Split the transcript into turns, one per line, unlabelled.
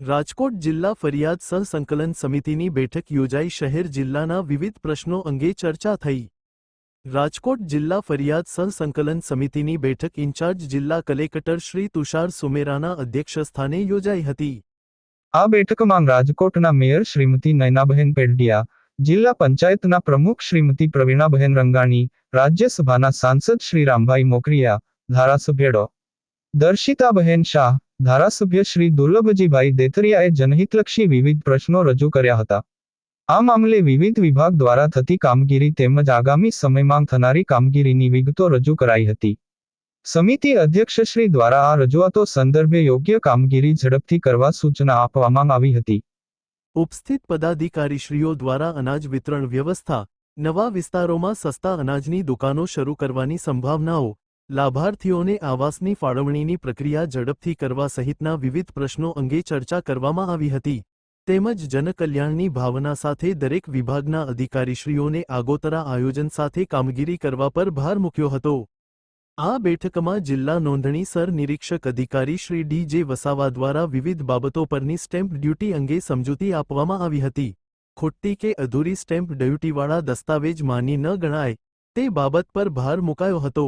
રાજકોટ જિલ્લા ફરિયાદ સહસંકલન સમિતિની બેઠક યોજાઈ શહેર જિલ્લાના વિવિધ પ્રશ્નો અંગે ચર્ચા થઈ. રાજકોટ જિલ્લા ફરિયાદ સહસંકલન સમિતિની બેઠક ઇન્ચાર્જ જિલ્લા કલેક્ટર શ્રી તુષાર સુમેરાના અધ્યક્ષસ્થાને યોજાઈ હતી.
આ બેઠકમાં રાજકોટના મેયર શ્રીમતી નયનાબહેન પેડડિયા જિલ્લા પંચાયતના પ્રમુખ શ્રીમતી પ્રવીણાબહેન રંગાણી, રાજ્યસભાના સાંસદ શ્રી રામભાઈ મોકરિયા, ધારાસભ્ય ડો. દર્શિતાબહેન શાહ, ધારાસભ્ય શ્રી દુર્લભજીભાઈ દેતરિયાએ જનહિતલક્ષી વિવિધ પ્રશ્નો રજૂ કર્યા હતા. આ મામલે વિવિધ વિભાગ દ્વારા થતી કામગીરી તેમજ આગામી સમયમાં થનારી કામગીરીની વિગતો રજૂ કરાઈ હતી. સમિતિ અધ્યક્ષશ્રી દ્વારા આ રજૂઆતો સંદર્ભે યોગ્ય કામગીરી ઝડપથી કરવા સૂચના આપવામાં આવી હતી.
ઉપસ્થિત પદાધિકારીશ્રીઓ દ્વારા અનાજ વિતરણ વ્યવસ્થા, નવા વિસ્તારોમાં સસ્તા અનાજની દુકાનો શરૂ કરવાની સંભાવનાઓ લાભાર્થીઓને આવાસની ફાળવણીની પ્રક્રિયા ઝડપથી કરવા સહિતના વિવિધ પ્રશ્નો અંગે ચર્ચા કરવામાં આવી હતી. તેમજ જનકલ્યાણની ભાવના સાથે દરેક વિભાગના અધિકારીશ્રીઓને આગોતરા આયોજન સાથે કામગીરી કરવા પર ભાર મૂક્યો હતો. આ બેઠકમાં જિલ્લા નોંધણી સર નિરીક્ષક અધિકારી શ્રી ડી જે વસાવા દ્વારા વિવિધ બાબતો પરની સ્ટેમ્પ ડ્યુટી અંગે સમજૂતી આપવામાં આવી હતી. ખોટી કે અધૂરી સ્ટેમ્પ ડ્યુટીવાળા દસ્તાવેજ માની ન ગણાય તે બાબત પર ભાર મુકાયો હતો.